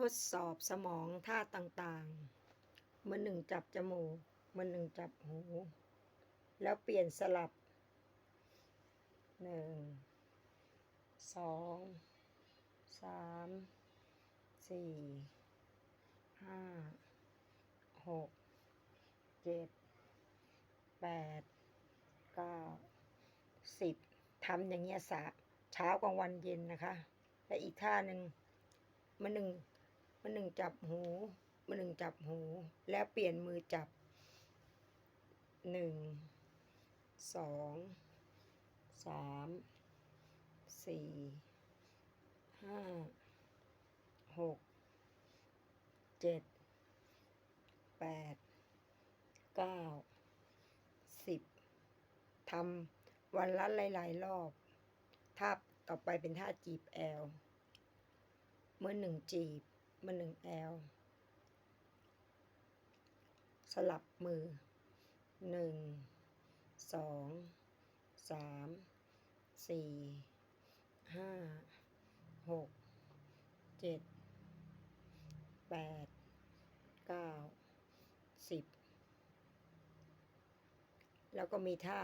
ทดสอบสมองท่าต่างๆมือหนึ่งจับจมูกมือหนึ่งจับหู แล้วเปลี่ยนสลับหนึ่งสองสามสี่ห้าหกเจ็ดแปดเก้าสิบทำอย่างเงี้ยสะเช้ากลางวันเย็นนะคะ และอีกท่าหนึ่งมันหนึ่ง มันหนึ่งจับหูมันหนึ่งจับหู แล้วเปลี่ยนมือจับหนึ่งสองสามสี่ห้าหกเจ็ดแปดเก้าสิบทำวันละหลาย ๆ รอบท่าต่อไปเป็นท่าจีบแอลเมื่อหนึ่งจีบ มื่อหนึ่งแอล สลับมือหนึ่งสองสามสี่ห้าหกเจ็ดแปดเก้าสิบแล้วก็มีท่า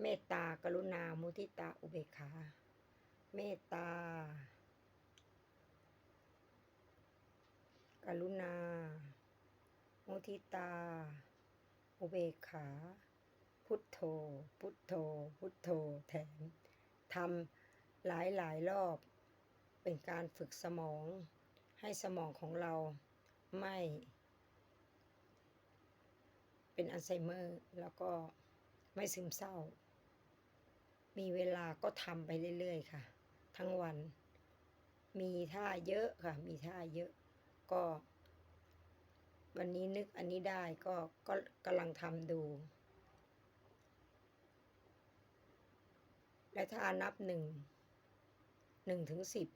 เมตตากรุณามุทิตาอุเบกขา เมตตา กรุณา มุทิตา อุเบกขา พุทโธ พุทโธ พุทโธ แถมทำหลายหลายรอบ เป็นการฝึกสมอง ให้สมองของเราไม่ เป็นอัลไซเมอร์ แล้วก็ไม่ซึมเศร้า มีเวลาก็ทำไปเรื่อย ๆ ค่ะ ทั้งวัน มีท่าเยอะค่ะ มีท่าเยอะ ก็ วันนี้นึกอันนี้ได้ก็ก็กำลังทำดู และถ้านับหนึ่งหนึ่งถึงสิบ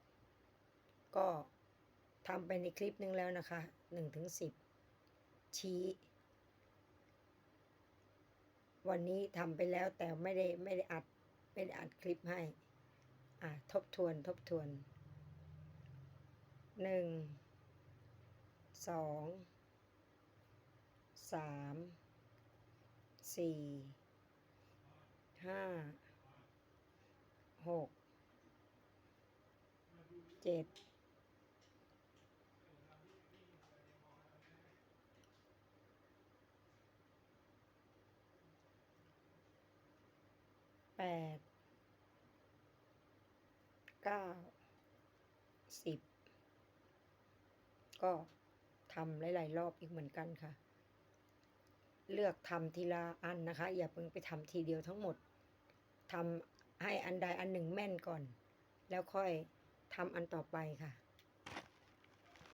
ก็ทำไปในคลิปนึงแล้วนะคะหนึ่งถึงสิบชี้ วันนี้ทำไปแล้วแต่ไม่ได้ไม่ได้อัดไม่ได้อัดคลิปให้ อ่าทบทวนทบทวนหนึ่ง สองสามสี่ห้าหกเจ็ดแปดเก้าสิบก็ ทำหลาย ๆ รอบอีกเหมือนกันค่ะ เลือกทำทีละอันนะคะ อย่าเพิ่งไปทำทีเดียวทั้งหมดทำให้อันใดอันหนึ่งแม่นก่อน แล้วค่อยทำอันต่อไปค่ะ